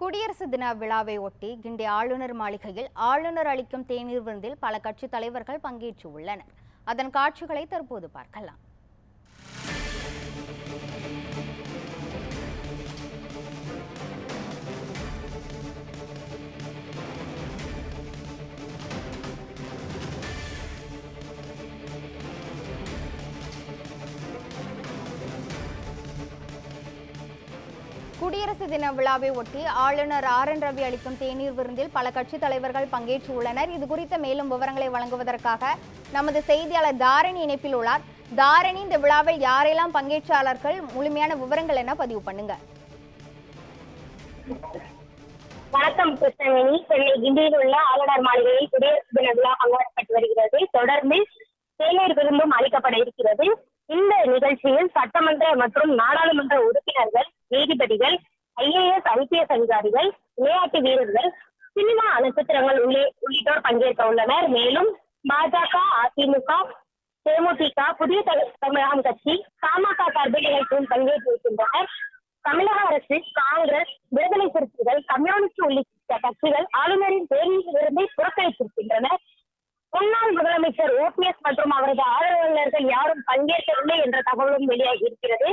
குடியரசு தின விழாவை ஒட்டி கிண்டி ஆளுநர் மாளிகையில் ஆளுநர் அளிக்கும் தேநீர் விருந்தில் பல கட்சித் தலைவர்கள் பங்கேற்று உள்ளனர் அதன் காட்சிகளை தற்போது பார்க்கலாம். குடியரசு தின விழாவை ஒட்டி ஆளுநர் ஆர் என் ரவி அளிக்கும் தேநீர் விருந்தில் பல கட்சித் தலைவர்கள் பங்கேற்று உள்ளனர் இது குறித்த மேலும் விவரங்களை வழங்குவதற்காக நமது செய்தியாளர் தாரணி இணைப்பில் உள்ளார். தாரணி இந்த விழாவில் யாரெல்லாம் பங்கேற்றாளர்கள்? முழுமையான விவரங்கள் என பதிவு பண்ணுங்க. வணக்கம் கிருஷ்ணவேணி. சென்னை கிண்டியில் உள்ள ஆளுநர் மாளிகையில் குடியரசு தின விழா கொண்டாடப்பட்டு வருகிறது. தொடர்ந்து தேநீர் விருந்தும் அளிக்கப்பட இருக்கிறது. இந்த நிகழ்ச்சியில் சட்டமன்ற மற்றும் நாடாளுமன்ற உறுப்பினர்கள் நீதிபதிகள் ஐஏஎஸ் ஐபிஎஸ் அதிகாரிகள் விளையாட்டு வீரர்கள் சினிமா நட்சத்திரங்கள் உள்ளே உள்ளிட்டோர் பங்கேற்க உள்ளனர். மேலும் பாஜக அதிமுக தேமுதிக புதிய தமிழகம் கட்சி பாமக சார்பில் நிகழ்ச்சியில் பங்கேற்றிருக்கின்றனர் தமிழக அரசு காங்கிரஸ் விடுதலை சிறுத்தைகள் கம்யூனிஸ்ட் உள்ளிட்ட கட்சிகள் ஆளுநரின் தேர்தல் புறக்கணித்திருக்கின்றனர். முன்னாள் முதலமைச்சர் ஓபிஎஸ் மற்றும் அவரது ஆதரவாளர்கள் யாரும் பங்கேற்கவில்லை என்ற தகவலும் வெளியாகி இருக்கிறது.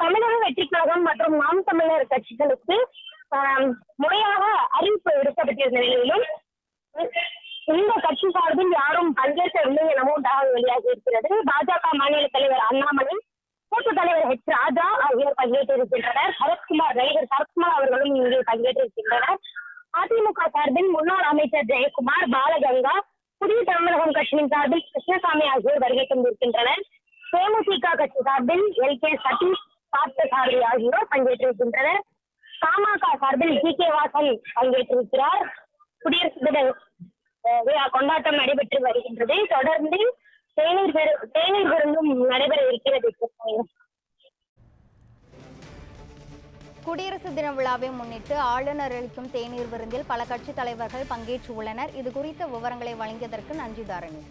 தமிழக வெற்றி கழகம் மற்றும் நாம் தமிழர் கட்சிகளுக்கு முறையாக அறிவிப்பு விடுக்கப்பட்டிருந்த நிலையிலும் இந்த கட்சி சார்பில் யாரும் பங்கேற்கவில்லை எனவும் தகவல் வெளியாகி இருக்கிறது. பாஜக மாநில தலைவர் அண்ணாமலை மூத்த தலைவர் ஹெச் ராஜா ஆகியோர் பங்கேற்றிருக்கின்றனர் சரத்குமார் நடிகர் சரத்குமார் அவர்களும் இங்கே பங்கேற்றிருக்கின்றனர் அதிமுக சார்பில் முன்னாள் அமைச்சர் ஜெயக்குமார் பாலகங்கா புதிய தமிழகம் கட்சியின் சார்பில் கிருஷ்ணசாமி ஆகியோர் வருகை தந்திருக்கின்றனர். தேமுதிக கட்சி சார்பில் எல் கே சதீஷ் பார்த்தசாரதி ஆகியோர் பங்கேற்றிருக்கின்றனர். பாமக சார்பில் ஜி கே. வாசன் பங்கேற்றிருக்கிறார். குடியரசு தின விழா கொண்டாட்டம் நடைபெற்று வருகின்றது. தொடர்ந்து தேநீர் பெரு தேநீர் விருந்தும் நடைபெற இருக்கிறது. குடியரசு தின விழாவை முன்னிட்டு ஆளுநர் அளிக்கும் தேநீர் விருந்தில் பல கட்சித் தலைவர்கள் பங்கேற்று உள்ளனர் இது குறித்த விவரங்களை வழங்கியதற்கு நன்றி தாரணி.